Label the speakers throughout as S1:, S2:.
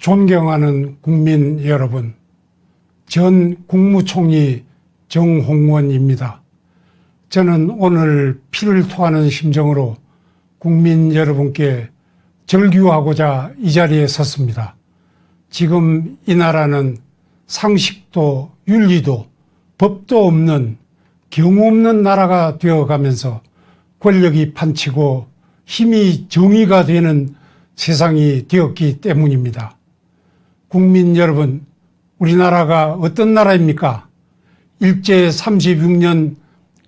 S1: 존경하는 국민 여러분, 전 국무총리 정홍원입니다. 저는 오늘 피를 토하는 심정으로 국민 여러분께 절규하고자 이 자리에 섰습니다. 지금 이 나라는 상식도 윤리도 법도 없는 경우 없는 나라가 되어가면서 권력이 판치고 힘이 정의가 되는 세상이 되었기 때문입니다. 국민 여러분, 우리나라가 어떤 나라입니까? 일제 36년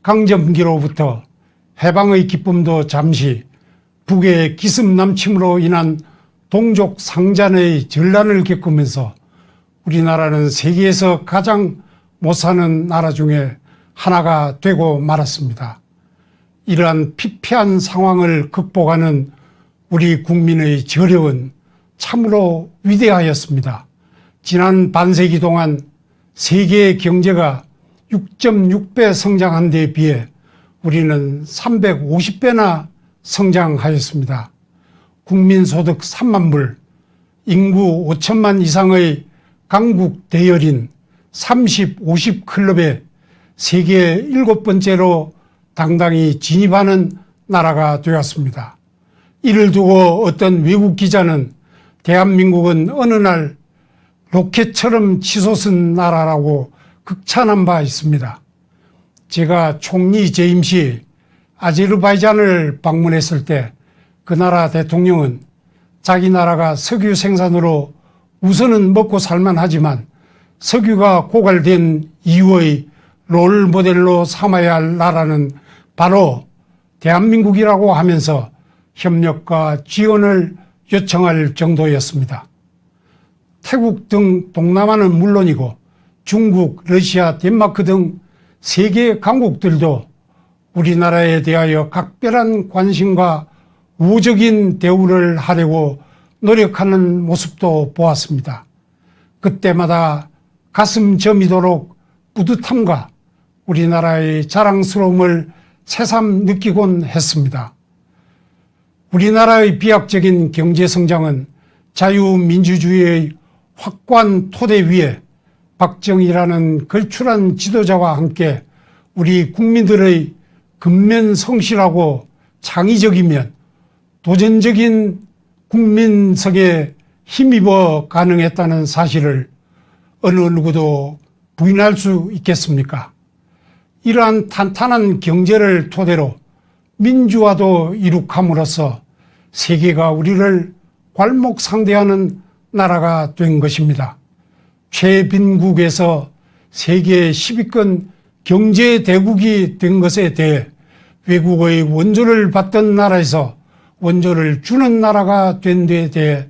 S1: 강점기로부터 해방의 기쁨도 잠시 북의 기습 남침으로 인한 동족 상잔의 전란을 겪으면서 우리나라는 세계에서 가장 못 사는 나라 중에 하나가 되고 말았습니다. 이러한 피폐한 상황을 극복하는 우리 국민의 저력은 참으로 위대하였습니다. 지난 반세기 동안 세계 경제가 6.6배 성장한 데 비해 우리는 350배나 성장하였습니다. 국민소득 3만 불, 인구 5천만 이상의 강국 대열인 30, 50 클럽에 세계 일곱 번째로 당당히 진입하는 나라가 되었습니다. 이를 두고 어떤 외국 기자는 대한민국은 어느 날 로켓처럼 치솟은 나라라고 극찬한 바 있습니다. 제가 총리 재임 시 아제르바이잔을 방문했을 때 그 나라 대통령은 자기 나라가 석유 생산으로 우선은 먹고 살만 하지만 석유가 고갈된 이후의 롤 모델로 삼아야 할 나라는 바로 대한민국이라고 하면서 협력과 지원을 요청할 정도였습니다. 태국 등 동남아는 물론이고 중국, 러시아, 덴마크 등 세계 강국들도 우리나라에 대하여 각별한 관심과 우호적인 대우를 하려고 노력하는 모습도 보았습니다. 그때마다 가슴 저미도록 뿌듯함과 우리나라의 자랑스러움을 새삼 느끼곤 했습니다. 우리나라의 비약적인 경제 성장은 자유민주주의의 확고한 토대 위에 박정희라는 걸출한 지도자와 함께 우리 국민들의 근면 성실하고 창의적이면 도전적인 국민성에 힘입어 가능했다는 사실을 어느 누구도 부인할 수 있겠습니까? 이러한 탄탄한 경제를 토대로 민주화도 이룩함으로써 세계가 우리를 괄목 상대하는 나라가 된 것입니다. 최빈국에서 세계 10위권 경제 대국이 된 것에 대해 외국의 원조를 받던 나라에서 원조를 주는 나라가 된데 대해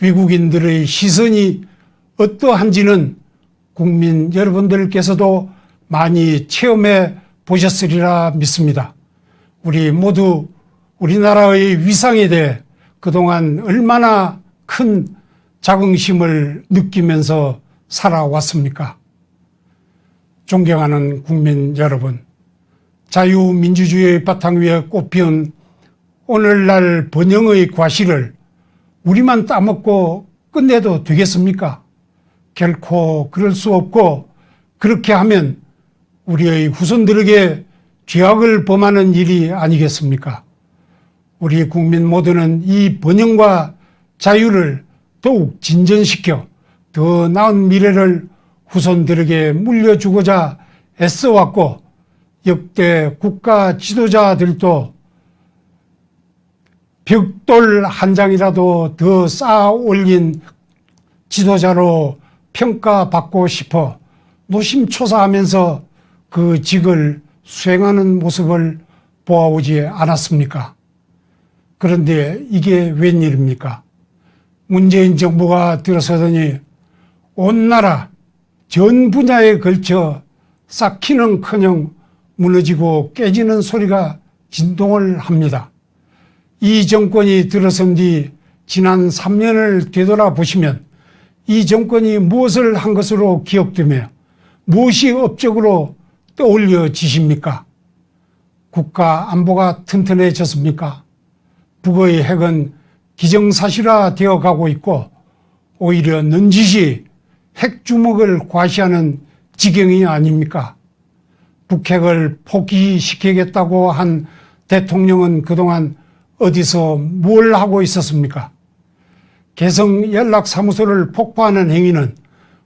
S1: 외국인들의 시선이 어떠한지는 국민 여러분들께서도 많이 체험해 보셨으리라 믿습니다. 우리 모두 우리나라의 위상에 대해 그동안 얼마나 큰 자긍심을 느끼면서 살아왔습니까? 존경하는 국민 여러분, 자유민주주의의 바탕 위에 꽃피운 오늘날 번영의 과실을 우리만 따먹고 끝내도 되겠습니까? 결코 그럴 수 없고 그렇게 하면 우리의 후손들에게 죄악을 범하는 일이 아니겠습니까? 우리 국민 모두는 이 번영과 자유를 더욱 진전시켜 더 나은 미래를 후손들에게 물려주고자 애써왔고 역대 국가 지도자들도 벽돌 한 장이라도 더 쌓아 올린 지도자로 평가받고 싶어 노심초사하면서 그 직을 수행하는 모습을 보아오지 않았습니까? 그런데 이게 웬일입니까? 문재인 정부가 들어서더니 온 나라 전 분야에 걸쳐 쌓기는 커녕 무너지고 깨지는 소리가 진동을 합니다. 이 정권이 들어선 뒤 지난 3년을 되돌아보시면 이 정권이 무엇을 한 것으로 기억되며 무엇이 업적으로 떠올려지십니까? 국가 안보가 튼튼해졌습니까? 북의 핵은 기정사실화 되어 가고 있고 오히려 넌지시 핵주먹을 과시하는 지경이 아닙니까? 북핵을 포기시키겠다고 한 대통령은 그동안 어디서 뭘 하고 있었습니까? 개성 연락사무소를 폭파하는 행위는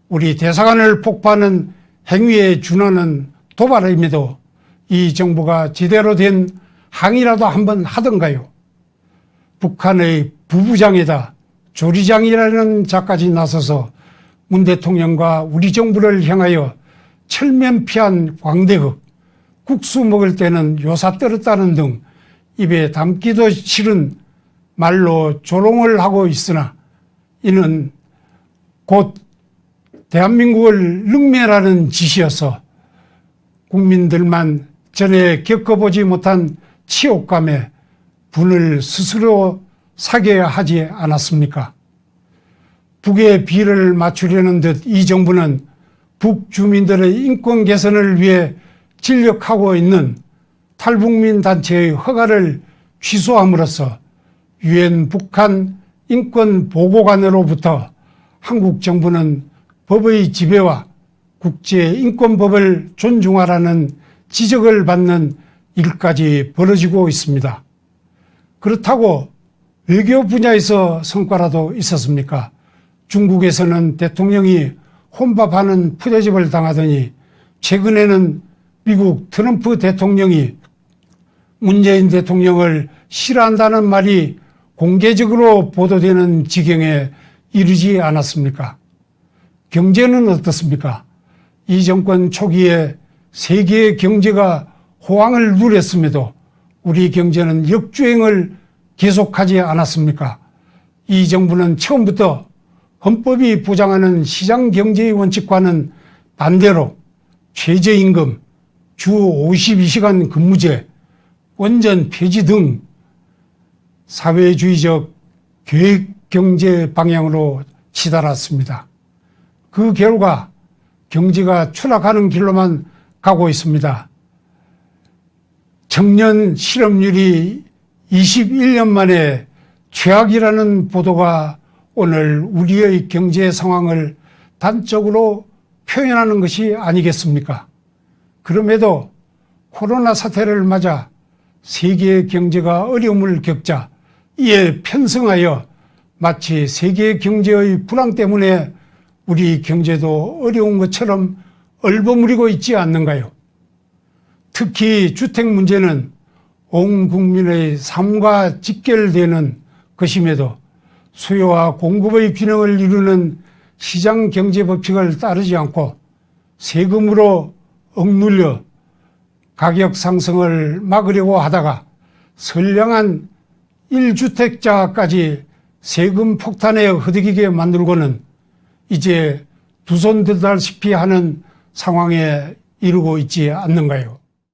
S1: 우리 대사관을 폭파하는 행위에 준하는 도발임에도 이 정부가 제대로 된 항의라도 한번 하던가요? 북한의 부부장이다, 조리장이라는 자까지 나서서 문 대통령과 우리 정부를 향하여 철면피한 광대극, 국수 먹을 때는 요사 떨었다는 등 입에 담기도 싫은 말로 조롱을 하고 있으나 이는 곧 대한민국을 능멸하는 짓이어서 국민들만 전에 겪어보지 못한 치욕감에 분을 스스로 사겨야 하지 않았습니까? 북의 비를 맞추려는 듯 이 정부는 북 주민들의 인권 개선을 위해 진력하고 있는 탈북민 단체의 허가를 취소함으로써 유엔 북한 인권 보고관으로부터 한국 정부는 법의 지배와 국제 인권법을 존중하라는 지적을 받는 일까지 벌어지고 있습니다. 그렇다고 외교 분야에서 성과라도 있었습니까? 중국에서는 대통령이 혼밥하는 푸대접을 당하더니 최근에는 미국 트럼프 대통령이 문재인 대통령을 싫어한다는 말이 공개적으로 보도되는 지경에 이르지 않았습니까? 경제는 어떻습니까? 이 정권 초기에 세계 경제가 호황을 누렸음에도 우리 경제는 역주행을 계속하지 않았습니까? 이 정부는 처음부터 헌법이 보장하는 시장 경제의 원칙과는 반대로 최저임금, 주 52시간 근무제, 원전 폐지 등 사회주의적 계획 경제 방향으로 치달았습니다. 그 결과 경제가 추락하는 길로만 가고 있습니다. 청년 실업률이 21년 만에 최악이라는 보도가 오늘 우리의 경제 상황을 단적으로 표현하는 것이 아니겠습니까? 그럼에도 코로나 사태를 맞아 세계 경제가 어려움을 겪자 이에 편성하여 마치 세계 경제의 불황 때문에 우리 경제도 어려운 것처럼 얼버무리고 있지 않는가요? 특히 주택 문제는 온 국민의 삶과 직결되는 것임에도 수요와 공급의 균형을 이루는 시장 경제 법칙을 따르지 않고 세금으로 억눌려 가격 상승을 막으려고 하다가 선량한 1주택자까지 세금 폭탄에 허덕이게 만들고는 이제 두 손 들다시피 하는 상황에 이르고 있지 않는가요?